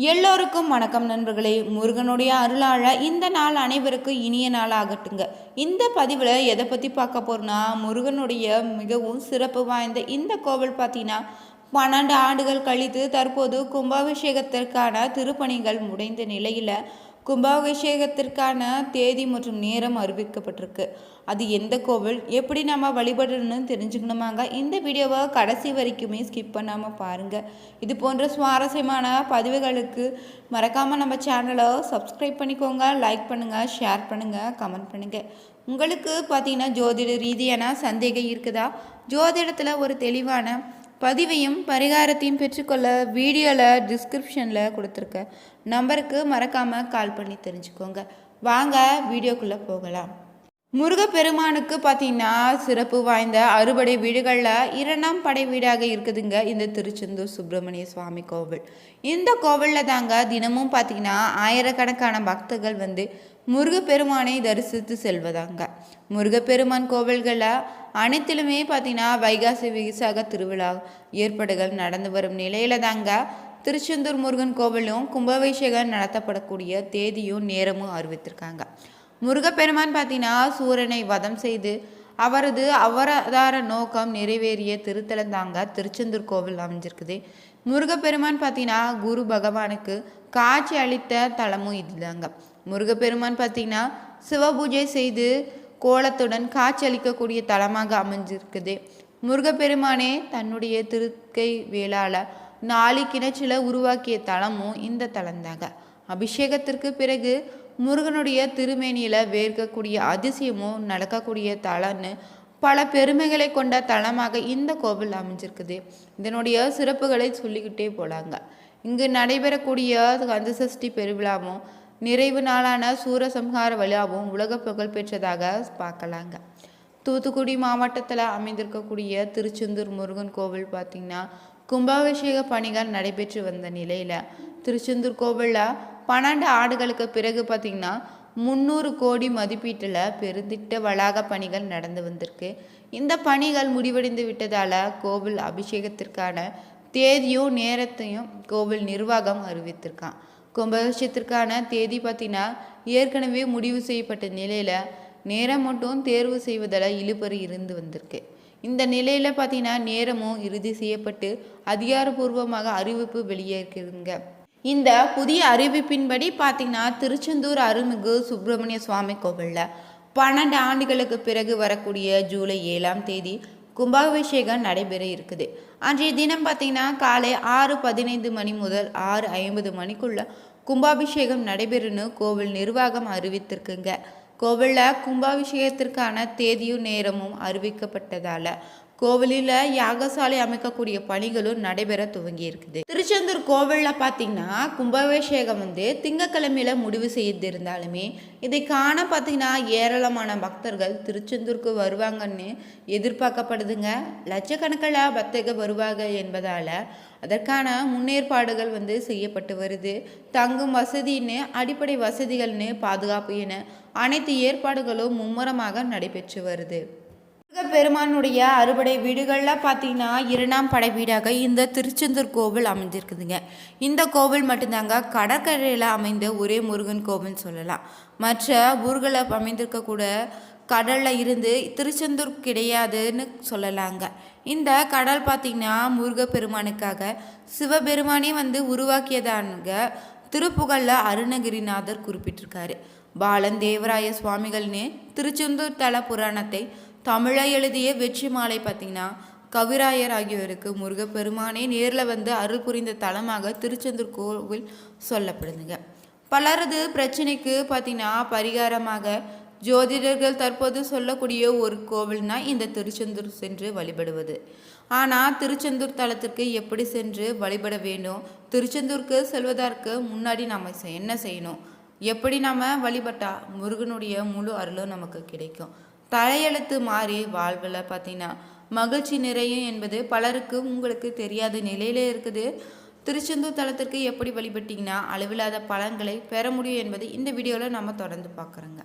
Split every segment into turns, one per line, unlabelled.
எல்லோருக்கும் வணக்கம் நண்பர்களே. முருகனுடைய அருளாழ இந்த நாள் அனைவருக்கும் இனிய நாள் ஆகட்டுங்க இந்த பதிவில் எதை பற்றி பார்க்க போகிறோன்னா முருகனுடைய மிகவும் சிறப்பு வாய்ந்த இந்த கோவில் பார்த்தீங்கன்னா பன்னெண்டு ஆண்டுகள் கழித்து தற்போது கும்பாபிஷேகத்திற்கான திருப்பணிகள் முடிந்த நிலையில் கும்பாபிஷேகத்திற்கான தேதி மற்றும் நேரம் அறிவிக்கப்பட்டிருக்கு. அது எந்த கோவில் எப்படி நம்ம வழிபடணும்னு தெரிஞ்சுக்கணுமாங்க? இந்த வீடியோவை கடைசி வரைக்குமே ஸ்கிப் பண்ணாமல் பாருங்கள் இது போன்ற சுவாரஸ்யமான பதிவுகளுக்கு மறக்காமல் நம்ம சேனலை சப்ஸ்கிரைப் பண்ணிக்கோங்க லைக் பண்ணுங்கள் ஷேர் பண்ணுங்கள் கமெண்ட் பண்ணுங்கள் உங்களுக்கு பார்த்தீங்கன்னா ஜோதிட ரீதியான சந்தேகம் இருக்குதா? ஜோதிடத்தில் ஒரு தெளிவான பதிவையும் பரிகாரத்தையும் பெற்றுக்கொள்ள வீடியோவில் டிஸ்கிரிப்ஷனில் கொடுத்துருக்க நம்பருக்கு மறக்காமல் கால் பண்ணி தெரிஞ்சுக்கோங்க. வாங்க வீடியோக்குள்ளே போகலாம். முருகப்பெருமானுக்கு பார்த்தீங்கன்னா சிறப்பு வாய்ந்த அறுபடை வீடுகளில் இரண்டாம் படை வீடாக இருக்குதுங்க இந்த திருச்செந்தூர் சுப்பிரமணிய சுவாமி கோவில். இந்த கோவிலில் தாங்க தினமும் பார்த்தீங்கன்னா ஆயிரக்கணக்கான பக்தர்கள் வந்து முருகப்பெருமானை தரிசித்து செல்வதாங்க. முருகப்பெருமான் கோவில்களில் அனைத்திலுமே பார்த்தீங்கன்னா வைகாசி விசாக திருவிழா ஏற்பாடுகள் நடந்து வரும் நிலையில தாங்க திருச்செந்தூர் முருகன் கோவிலும் கும்பாபிஷேகம் நடத்தப்படக்கூடிய தேதியும் நேரமும் அறிவித்திருக்காங்க. முருகப்பெருமான் பார்த்தீங்கன்னா சூரனை வதம் செய்து அவரது அவரதார நோக்கம் நிறைவேறிய திருத்தலம் தாங்க திருச்செந்தூர் கோவில் அமைஞ்சிருக்குது. முருகப்பெருமான் பார்த்தீங்கன்னா குரு பகவானுக்கு காட்சி அளித்த தலமும் இதுதாங்க. முருகப்பெருமான் பார்த்தீங்கன்னா சிவபூஜை செய்து கோலத்துடன் காட்சியளிக்கக்கூடிய தலமாக அமைஞ்சிருக்குது. முருகப்பெருமானே தன்னுடைய திருக்கை வேளால நாளி கிணற்றில் உருவாக்கிய தலமும் இந்த தலம்தாங்க. அபிஷேகத்திற்கு பிறகு முருகனுடைய திருமேனியில் வேர்க்கக்கூடிய அதிசயமும் நடக்கக்கூடிய தலன்னு பல பெருமைகளை கொண்ட தலமாக இந்த கோவில் அமைஞ்சிருக்குது. இதனுடைய சிறப்புகளை சொல்லிக்கிட்டே போலாங்க. இங்கு நடைபெறக்கூடிய கந்தசஷ்டி பெருவிழாவும் நிறைவு நாளான சூரசம்ஹார விழாவும் உலக புகழ் பெற்றதாக பார்க்கலாங்க. தூத்துக்குடி மாவட்டத்தில் அமைந்திருக்கக்கூடிய திருச்செந்தூர் முருகன் கோவில் பார்த்திங்கன்னா கும்பாபிஷேக பணிகள் நடைபெற்று வந்த நிலையில் திருச்செந்தூர் கோவிலில் பன்னெண்டு ஆண்டுகளுக்கு பிறகு பார்த்திங்கன்னா முந்நூறு கோடி மதிப்பீட்டில் பெருந்திட்ட வளாக பணிகள் நடந்து வந்திருக்கு. இந்த பணிகள் முடிவடைந்து விட்டதால் கோவில் அபிஷேகத்திற்கான தேதியும் நேரத்தையும் கோவில் நிர்வாகம் அறிவித்திருக்கான். கும்பகஷத்திற்கான தேதி பார்த்தீங்கன்னா ஏற்கனவே முடிவு செய்யப்பட்ட நிலையில் நேரம் மட்டும் தேர்வு செய்வதில் இழுபறி இருந்து வந்திருக்கு. இந்த நிலையில் பார்த்தீங்கன்னா நேரமும் இறுதி செய்யப்பட்டு அதிகாரப்பூர்வமாக அறிவிப்பு வெளியேற்கிறதுங்க இந்த புதிய அறிவிப்பின்படி பார்த்தீங்கன்னா திருச்செந்தூர் அருள்மிகு சுப்பிரமணிய சுவாமி கோவிலில் பன்னெண்டு ஆண்டுகளுக்கு பிறகு வரக்கூடிய ஜூலை ஏழாம் தேதி கும்பாபிஷேகம் நடைபெற இருக்குது. அன்றைய தினம் பார்த்தீங்கன்னா காலை ஆறு பதினைந்து மணி முதல் ஆறு ஐம்பது மணிக்குள்ள கும்பாபிஷேகம் நடைபெறும்னு கோவில் நிர்வாகம் அறிவித்திருக்குங்க. கோவிலில் கும்பாபிஷேகத்திற்கான தேதியும் நேரமும் அறிவிக்கப்பட்டதால் கோவிலில் யாகசாலை அமைக்கக்கூடிய பணிகளும் நடைபெற துவங்கி இருக்குது திருச்செந்தூர் கோவிலில் பார்த்தீங்கன்னா கும்பாபிஷேகம் வந்து திங்கக்கிழமையில முடிவு செய்திருந்தாலுமே இதை காண பார்த்தீங்கன்னா ஏராளமான பக்தர்கள் திருச்செந்தூருக்கு வருவாங்கன்னு எதிர்பார்க்கப்படுதுங்க. லட்சக்கணக்கில் பக்தர்கள் வருவாங்க என்பதால் அதற்கான முன்னேற்பாடுகள் வந்து செய்யப்பட்டு வருது. தங்கும் வசதின்னு அடிப்படை வசதிகள்னு பாதுகாப்பு என அனைத்து ஏற்பாடுகளும் மும்முரமாக நடைபெற்று வருது. பெருமானுடைய அறுபடை வீடுகளில் பார்த்தீங்கன்னா இரண்டாம் படை வீடாக இந்த திருச்செந்தூர் கோவில் அமைஞ்சிருக்குதுங்க இந்த கோவில் மட்டும்தாங்க கடற்கரையில் அமைந்த ஒரே முருகன் கோவில்னு சொல்லலாம். மற்ற ஊர்களில் அமைந்திருக்கக்கூட கடலில் இருந்து திருச்செந்தூர் கிடையாதுன்னு சொல்லலாங்க. இந்த கடல் பார்த்திங்கன்னா முருகப்பெருமானுக்காக சிவபெருமானே வந்து உருவாக்கியதானுங்க. திருப்புகழில் அருணகிரிநாதர் குறிப்பிட்டிருக்காரு. பாலன் தேவராய சுவாமிகள்னு திருச்செந்தூர் தல புராணத்தை தமிழை எழுதிய வெற்றி மாலை பார்த்திங்கன்னா கவிராயர் ஆகியோருக்கு முருகப்பெருமானே நேரில் வந்து அருள் புரிந்த தலமாக திருச்செந்தூர் கோவில் சொல்லப்படுதுங்க. பலரது பிரச்சனைக்கு பார்த்திங்கன்னா பரிகாரமாக ஜோதிடர்கள் தற்போது சொல்லக்கூடிய ஒரு கோவில்னா இந்த திருச்செந்தூர் சென்று வழிபடுவது. ஆனால் திருச்செந்தூர் தலத்திற்கு எப்படி சென்று வழிபட வேண்டும்? திருச்செந்தூருக்கு செல்வதற்கு முன்னாடி நம்ம என்ன செய்யணும்? எப்படி நாம் வழிபட்டால் முருகனுடைய முழு அருளும் நமக்கு கிடைக்கும்? தலையெழுத்து மாறி வாழ்வில் பார்த்தீங்கன்னா மகிழ்ச்சி நிறையும் என்பது பலருக்கு உங்களுக்கு தெரியாத நிலையிலே இருக்குது. திருச்செந்தூர் தலத்திற்கு எப்படி வழிபட்டிங்கன்னா அளவில்லாத பலன்களை பெற முடியும் என்பது இந்த வீடியோவில் நம்ம தொடர்ந்து பார்க்குறோங்க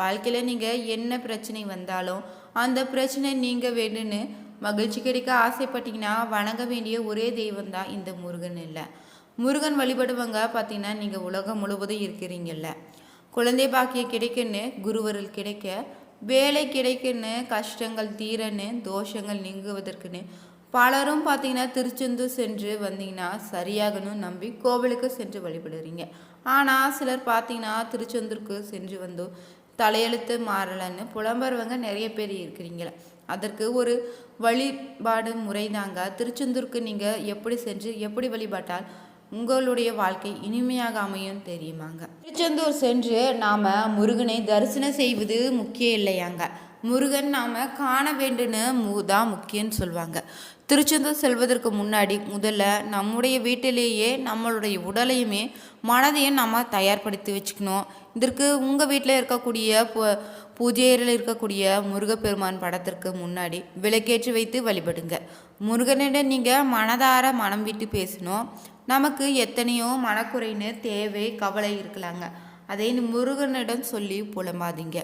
வாழ்க்கையில் நீங்கள் என்ன பிரச்சனை வந்தாலும் அந்த பிரச்சனை நீங்கள் வேணும்னு மகிழ்ச்சி கிடைக்க ஆசைப்பட்டீங்கன்னா வணங்க வேண்டிய ஒரே தெய்வம் தான் இந்த முருகன் இல்லை. முருகன் வழிபடுவங்க பார்த்தீங்கன்னா நீங்கள் உலகம் முழுவதும் இருக்கிறீங்கல்ல. குழந்தை பாக்கியம் கிடைக்குன்னு குருவருள் கிடைக்க வேலை கிடைக்குன்னு கஷ்டங்கள் தீரன்னு தோஷங்கள் நீங்குவதற்குன்னு. பலரும் பார்த்தீங்கன்னா திருச்செந்தூர் சென்று வந்தீங்கன்னா சரியாகணும் நம்பி கோவிலுக்கு சென்று வழிபடுறீங்க. ஆனால் சிலர் பார்த்தீங்கன்னா திருச்செந்தூருக்கு சென்று வந்தோம் தலையெழுத்து மாறலன்னு புலம்புறவங்க நிறைய பேர் இருக்கிறீங்களே. அதற்கு ஒரு வழிபாடு முறைதாங்க. திருச்செந்தூருக்கு நீங்கள் எப்படி சென்று எப்படி வழிபாட்டால் உங்களுடைய வாழ்க்கை இனிமையாக அமையும் தெரியுமாங்க. திருச்செந்தூர் சென்று நாம் முருகனை தரிசனம் செய்வது முக்கியம் இல்லையாங்க. முருகன் நாம் காண வேண்டுன்னு தான் முக்கியம்னு சொல்லுவாங்க திருச்செந்தூர் செல்வதற்கு முன்னாடி முதல்ல நம்முடைய வீட்டிலேயே நம்மளுடைய உடலையுமே மனதையும் நம்ம தயார்படுத்தி வச்சுக்கணும். இதற்கு உங்கள் வீட்டில் இருக்கக்கூடிய பூ பூஜையில் இருக்கக்கூடிய முருகப்பெருமான் படத்திற்கு முன்னாடி விளக்கேற்றி வைத்து வழிபடுங்க. முருகனிடம் நீங்கள் மனதார மனம் விட்டு பேசணும். நமக்கு எத்தனையோ மனக்குறைன்னு தேவை கவலை இருக்கலாங்க. அதை முருகனிடம் சொல்லி புலம்பாதீங்க.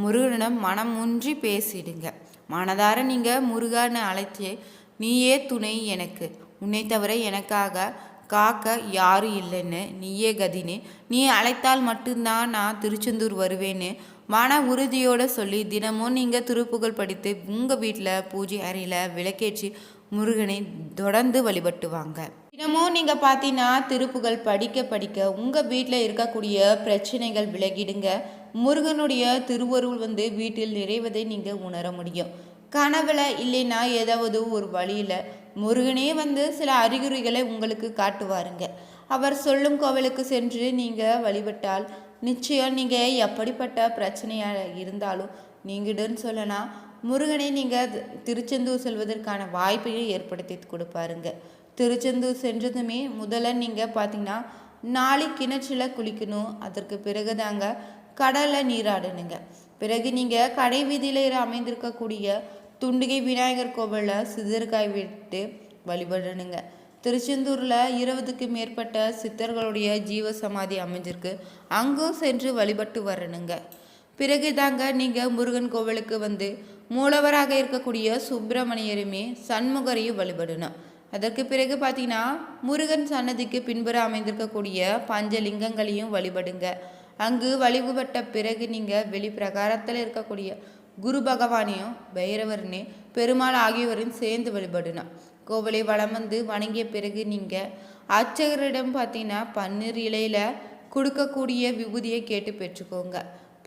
முருகனிடம் மனம் ஒன்றி பேசிடுங்க. மனதார நீங்கள் முருகனை அழைத்து நீயே துணை எனக்கு. உன்னை தவிர எனக்காக காக்க யாரும் இல்லைன்னு நீயே கதின்னு நீ அழைத்தால் மட்டும்தான் நான் திருச்செந்தூர் வருவேன்னு மன உறுதியோடு சொல்லி தினமும் நீங்கள் திருப்புகழ் படித்து உங்கள் வீட்டில் பூஜை அறையில் விளக்கேற்றி முருகனை தொடர்ந்து வழிபட்டுவாங்க. தினமும் நீங்கள் பார்த்தீங்கன்னா திருப்புகள் படிக்க படிக்க உங்கள் வீட்டில் இருக்கக்கூடிய பிரச்சனைகள் விலகிடுங்க. முருகனுடைய திருவருள் வந்து வீட்டில் நிறைவதை நீங்கள் உணர முடியும். கனவுல இல்லைன்னா ஏதாவது ஒரு வழியில் முருகனே வந்து சில அறிகுறிகளை உங்களுக்கு காட்டுவாருங்க. அவர் சொல்லும் கோவிலுக்கு சென்று நீங்கள் வழிபட்டால் நிச்சயம் நீங்கள் எப்படிப்பட்ட பிரச்சனையாக இருந்தாலும் நீங்கிடுன்னு சொல்லலாம். முருகனை நீங்கள் திருச்செந்தூர் செல்வதற்கான வாய்ப்பையும் ஏற்படுத்தி கொடுப்பாருங்க. திருச்செந்தூர் சென்றதுமே முதல்ல நீங்கள் பார்த்தீங்கன்னா நாளை கிணற்றில் குளிக்கணும். அதற்கு பிறகு தாங்க கடலில் நீராடணுங்க. பிறகு நீங்கள் கடை வீதியில் அமைந்திருக்கக்கூடிய துண்டிகை விநாயகர் கோவிலில் சிதறுகாய் விட்டு வழிபடணுங்க. திருச்செந்தூரில் இருபதுக்கு மேற்பட்ட சித்தர்களுடைய ஜீவ சமாதி அமைஞ்சிருக்கு. அங்கும் சென்று வழிபட்டு வரணுங்க. பிறகு தாங்க நீங்கள் முருகன் கோவிலுக்கு வந்து மூலவராக இருக்கக்கூடிய சுப்பிரமணியருமே சண்முகரையும் வழிபடணும். அதற்கு பிறகு பார்த்தீங்கன்னா முருகன் சன்னதிக்கு பின்புற அமைந்திருக்கக்கூடிய பஞ்சலிங்கங்களையும் வழிபடுங்க. அங்கு வழிபட்ட பிறகு நீங்கள் வெளிப்பிரகாரத்தில் இருக்கக்கூடிய குரு பகவானையும் பைரவர்னே பெருமாள் ஆகியோரையும் சேர்ந்து வழிபடணும் கோவிலை வளம் வந்து வணங்கிய பிறகு நீங்கள் அர்ச்சகரிடம் பார்த்தீங்கன்னா பன்னீர் இலையில் கொடுக்கக்கூடிய விபூதியை கேட்டு பெற்றுக்கோங்க.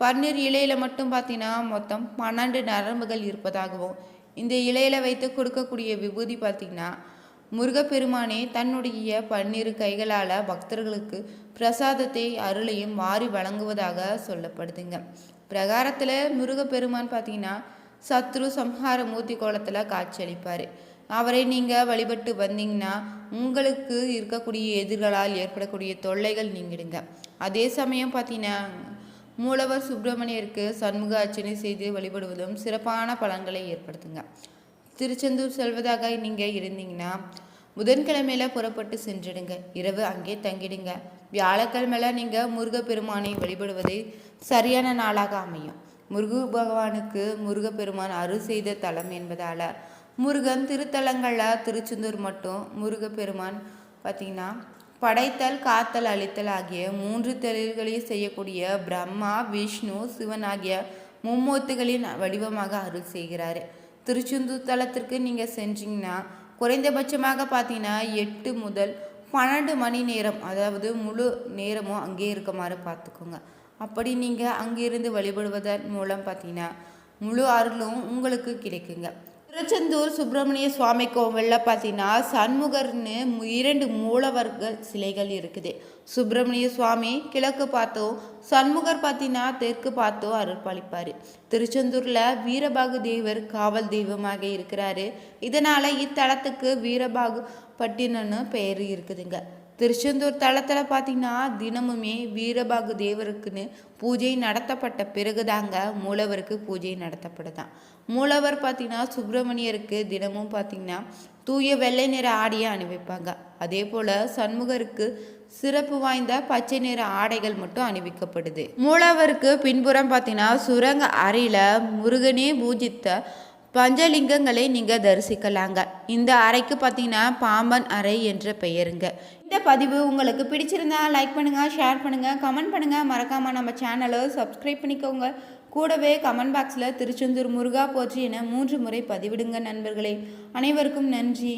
பன்னீர் இலையில் மட்டும் பார்த்தீங்கன்னா மொத்தம் பன்னெண்டு நரம்புகள் இருப்பதாகவும் இந்த இலையில் வைத்து கொடுக்கக்கூடிய விபூதி பார்த்திங்கன்னா முருகப்பெருமானே தன்னுடைய பன்னிரு கைகளால் பக்தர்களுக்கு பிரசாதத்தை அருளையும் வாரி வழங்குவதாக சொல்லப்படுதுங்க. பிரகாரத்தில் முருகப்பெருமான் பார்த்தீங்கன்னா சத்ரு சம்ஹார மூர்த்தி கோலத்தில் காட்சியளிப்பார். அவரை நீங்கள் வழிபட்டு வந்தீங்கன்னா உங்களுக்கு இருக்கக்கூடிய எதிர்களால் ஏற்படக்கூடிய தொல்லைகள் நீங்கிடுங்க. அதே சமயம் பார்த்தீங்கன்னா மூலவர் சுப்பிரமணியருக்கு சண்முக அர்ச்சனை செய்து வழிபடுவதும் சிறப்பான பலன்களை ஏற்படுத்துங்க. திருச்செந்தூர் செல்வதாக நீங்கள் இருந்தீங்கன்னா புதன்கிழமையில் புறப்பட்டு சென்றிடுங்க. இரவு அங்கே தங்கிடுங்க. வியாழக்கிழமையில் நீங்கள் முருகப்பெருமானை வழிபடுவதே சரியான நாளாக அமையும். முருகு பகவானுக்கு முருகப்பெருமான் அருள் செய்த தலம் என்பதால் முருகன் திருத்தலங்களில் திருச்செந்தூர் மட்டும் முருகப்பெருமான் பார்த்திங்கன்னா படைத்தல் காத்தல் அழித்தல் ஆகிய மூன்று தொழில்களையும் செய்யக்கூடிய பிரம்மா விஷ்ணு சிவன் ஆகிய மும்மூர்த்திகளின் வடிவமாக அருள் செய்கிறாரு. திருச்செந்தூர் தலத்திற்கு நீங்கள் செஞ்சிங்கன்னா குறைந்தபட்சமாக பார்த்தீங்கன்னா எட்டு முதல் பன்னெண்டு மணி நேரம் அதாவது முழு நேரமும் அங்கே இருக்குமாறு பார்த்துக்கோங்க. அப்படி நீங்கள் அங்கிருந்து வழிபடுவதன் மூலம் பார்த்தீங்கன்னா முழு அருளும் உங்களுக்கு கிடைக்குங்க. திருச்செந்தூர் சுப்பிரமணிய சுவாமி கோவிலில் பார்த்தீங்கன்னா சண்முகர்னு இரண்டு மூலவர்கள் சிலைகள் இருக்குது. சுப்பிரமணிய சுவாமி கிழக்கு பார்த்தோ சண்முகர் பார்த்தீங்கன்னா தெற்கு பார்த்தோ அருள்பாலிப்பார் திருச்செந்தூரில் வீரபாகு தேவர் காவல் தெய்வமாக இருக்கிறாரு. இதனால் இத்தலத்துக்கு வீரபாகு பட்டினன்னு பெயர் இருக்குதுங்க. திருச்செந்தூர் தளத்தில் பார்த்தீங்கன்னா தினமுமே வீரபாகு தேவருக்குன்னு பூஜை நடத்தப்பட்ட பிறகுதாங்க மூலவருக்கு பூஜை நடத்தப்படுதான். மூலவர் பார்த்தீங்கன்னா சுப்பிரமணியருக்கு தினமும் பார்த்தீங்கன்னா தூய வெள்ளை நிற ஆடையை அணிவிப்பாங்க. அதே போல் சண்முகருக்கு சிறப்பு வாய்ந்த பச்சை நிற ஆடைகள் மட்டும் அணிவிக்கப்படுது. மூலவருக்கு பின்புறம் பார்த்தீங்கன்னா சுரங்க அறையில் முருகனே பூஜித்த பஞ்சலிங்கங்களை நீங்கள் தரிசிக்கலாங்க. இந்த அறைக்கு பார்த்தீங்கன்னா பாம்பன் அறை என்ற பெயருங்க. இந்த பதிவு உங்களுக்கு பிடிச்சிருந்தா லைக் பண்ணுங்கள் ஷேர் பண்ணுங்கள் கமெண்ட் பண்ணுங்கள் மறக்காமல் நம்ம சேனலை சப்ஸ்கிரைப் பண்ணிக்கோங்க. கூடவே கமெண்ட் பாக்ஸில் திருச்செந்தூர் முருகா போற்றி என மூன்று முறை பதிவிடுங்க நண்பர்களே. அனைவருக்கும் நன்றி.